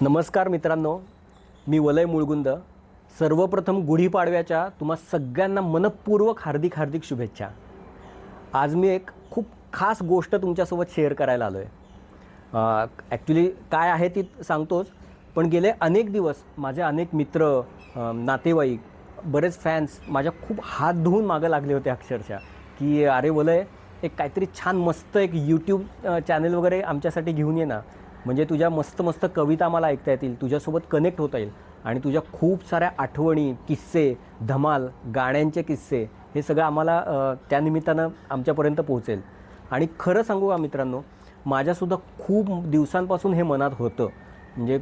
नमस्कार मित्रांनो मी वलय मुळगुंद. सर्वप्रथम गुढीपाडव्याच्या तुम्हा सगळ्यांना मनपूर्वक हार्दिक हार्दिक शुभेच्छा. आज मी एक खूप खास गोष्ट तुमच्यासोबत शेअर करायला आलो आहे ॲक्च्युली काय आहे ती सांगतोच पण गेले अनेक दिवस माझे अनेक मित्र नातेवाईक बरेच फॅन्स माझ्या खूप हात धुवून मागं लागले होते अक्षरशः की अरे वलय एक काहीतरी छान मस्त एक यूट्यूब चॅनल वगैरे आमच्यासाठी घेऊन ये ना. म्हणजे तुझ्या मस्त मस्त कविता मला ऐकता येतील तुझ्यासोबत कनेक्ट होता येईल. आणि तुझ्या खूप साऱ्या आठवणी किस्से धमाल गाण्यांचे किस्से हे सगळं आम्हाला त्यानिमित्तानं आमच्यापर्यंत पोहोचेल. आणि खरं सांगू का मित्रांनो माझ्यासुद्धा खूप दिवसांपासून हे मनात होतं. म्हणजे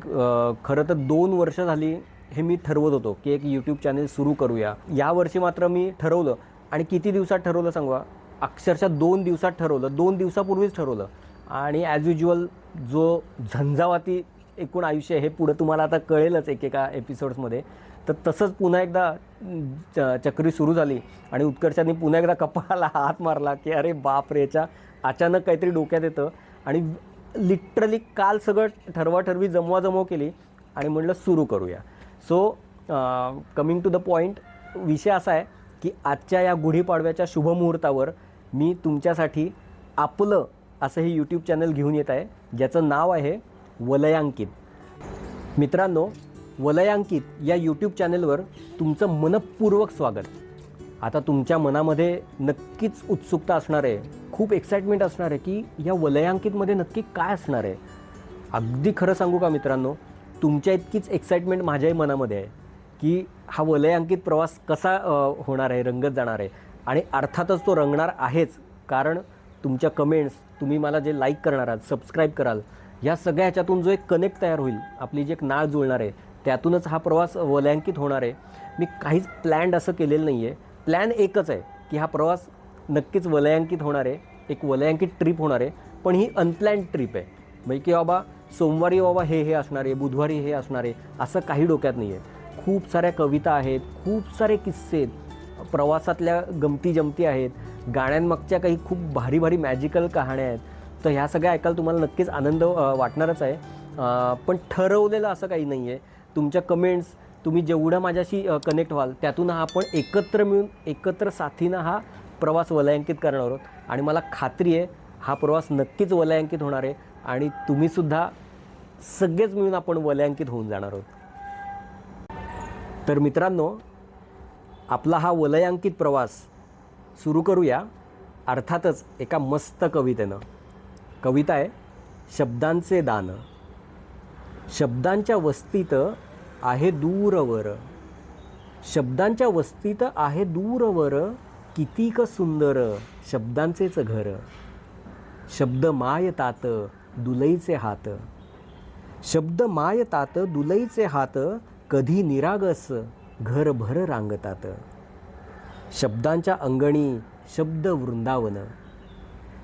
खरं तर दोन वर्ष झाली हे मी ठरवत होतो की एक यूट्यूब चॅनल सुरू करूया. यावर्षी मात्र मी ठरवलं. आणि किती दिवसात ठरवलं सांगू अक्षरशः दोन दिवसात ठरवलं. दोन दिवसापूर्वीच ठरवलं. आणि ॲज युज्युअल जो झंझावाती एकूण आयुष्य हे पुढं तुम्हाला आता कळेलच एकेका एपिसोड्समध्ये तर तसंच पुन्हा एकदा च- चक्री सुरू झाली आणि उत्कर्षाने पुन्हा एकदा कपाळाला हात मारला की अरे बाप रे याच्या अचानक काहीतरी डोक्यात येतं. आणि लिटरली काल सगळं ठरवाठरवी जमवाजमव केली आणि म्हटलं सुरू करूया. So coming to the point विषय असा आहे की आजच्या या गुढीपाडव्याच्या शुभमुहूर्तावर मी तुमच्यासाठी आपलं असं हे यूट्यूब चॅनल घेऊन येत आहे ज्याचं नाव आहे वलयांकित. मित्रांनो वलयांकित या यूट्यूब चॅनलवर तुमचं मनपूर्वक स्वागत. आता तुमच्या मनामध्ये नक्कीच उत्सुकता असणार आहे खूप एक्साइटमेंट असणार आहे की या वलयांकितमध्ये नक्की काय असणार आहे. अगदी खरं सांगू का मित्रांनो तुमच्या इतकीच एक्साइटमेंट माझ्याही मनामध्ये आहे की हा वलयांकित प्रवास कसा होणार आहे रंगत जाणार आहे. आणि अर्थातच तो रंगणार आहेच कारण तुमच्या कमेंट्स तुम्ही मला जे लाईक करणार आहात सबस्क्राईब कराल या सगळ्या ह्याच्यातून जो एक कनेक्ट तयार होईल आपली जी एक नाळ जुळणार आहे त्यातूनच हा प्रवास वलयांकित होणार आहे. मी काहीच प्लॅन्ड असं केलेलं नाही आहे प्लॅन एकच आहे की हा प्रवास नक्कीच वलयांकित होणार आहे एक वलयांकित ट्रिप होणार आहे पण ही अनप्लॅन्ड ट्रिप आहे. म्हणजे की बाबा सोमवारी बाबा हे हे असणार आहे बुधवारी हे असणार आहे असं काही डोक्यात नाही आहे खूप साऱ्या कविता आहेत खूप सारे किस्से आहेत. प्रवासातल्या गमती जमती आहेत. गाण्यांमागच्या काही खूप भारी भारी मॅजिकल कहाण्या आहेत. तर ह्या सगळ्या ऐकायला तुम्हाला नक्कीच आनंद वाटणारच आहे. पण ठरवलेलं असं काही नाही आहे तुमच्या कमेंट्स तुम्ही जेवढं माझ्याशी कनेक्ट व्हाल त्यातून हा आपण एकत्र मिळून एकत्र साथीनं हा प्रवास वलयांकित करणार आहोत. आणि मला खात्री आहे हा प्रवास नक्कीच वलयांकित होणार आहे. आणि तुम्हीसुद्धा सगळेच मिळून आपण वलयांकित होऊन जाणार आहोत. तर मित्रांनो आपला हा वलयांकित प्रवास सुरू करूया. अर्थातच एका मस्त कवितेनं. कविता आहे शब्दांचे दान. शब्दांच्या वस्तीत आहे दूरवर. शब्दांच्या वस्तीत आहे दूरवर कितीक सुंदर शब्दांचेच घर. शब्द मायतात दुलईचे हात. शब्द मायतात दुलईचे हात कधी निरागस घरभर रांगतात. शब्दांच्या अंगणी शब्द वृंदावन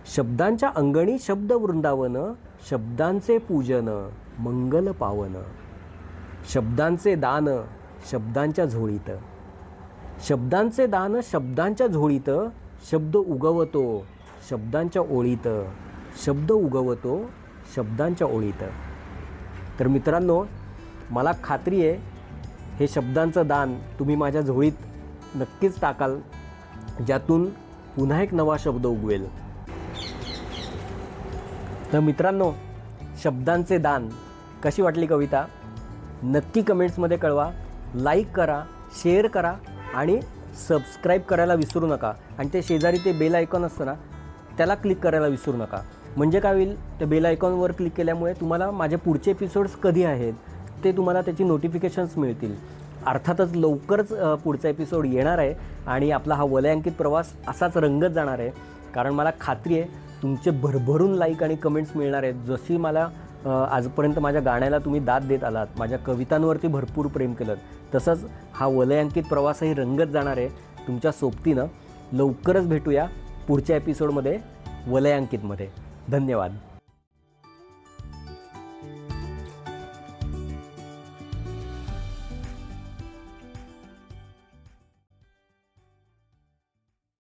शब्दांच्या अंगणी शब्द वृंदावन शब्दांचे पूजन मंगल पावन. शब्दांचे दान शब्दांच्या झोळीत. शब्दांचे दान शब्दांच्या झोळीत शब्द उगवतो शब्दांच्या ओळीत. शब्द उगवतो शब्दांच्या ओळीत. तर मित्रांनो मला खात्री आहे हे शब्दांचं दान तुम्ही माझ्या झोळीत नक्कीच टाकाल. ज्यातून पुन्हा एक नवा शब्द उगवेल. तर मित्रांनो शब्दांचे दान. कशी वाटली कविता? नक्की कमेंट्समध्ये कळवा. लाईक करा शेअर करा आणि सबस्क्राईब करायला विसरू नका. आणि ते शेजारी ते बेल आयकॉन असतं ना त्याला क्लिक करायला विसरू नका. म्हणजे काय होईल? त्या बेल आयकॉनवर क्लिक केल्यामुळे तुम्हाला माझे पुढचे एपिसोड्स कधी आहेत ते तुम्हाला त्याची नोटिफिकेशन्स मिळतील. अर्थातच लवकरच पुढचा एपिसोड येणार आहे आणि आपला हा वलयांकित प्रवास असाच रंगत जाणार आहे. कारण मला खात्री आहे तुमचे भरभरून लाईक आणि कमेंट्स मिळणार आहेत. जशी मला आजपर्यंत माझ्या गाण्याला तुम्ही दाद देत आलात माझ्या कवितांवरती भरपूर प्रेम केलं तसंच हा वलयांकित प्रवासही रंगत जाणार आहे तुमच्या सोबतीनं. लवकरच भेटूया पुढच्या एपिसोडमध्ये वलयांकितमध्ये. धन्यवाद.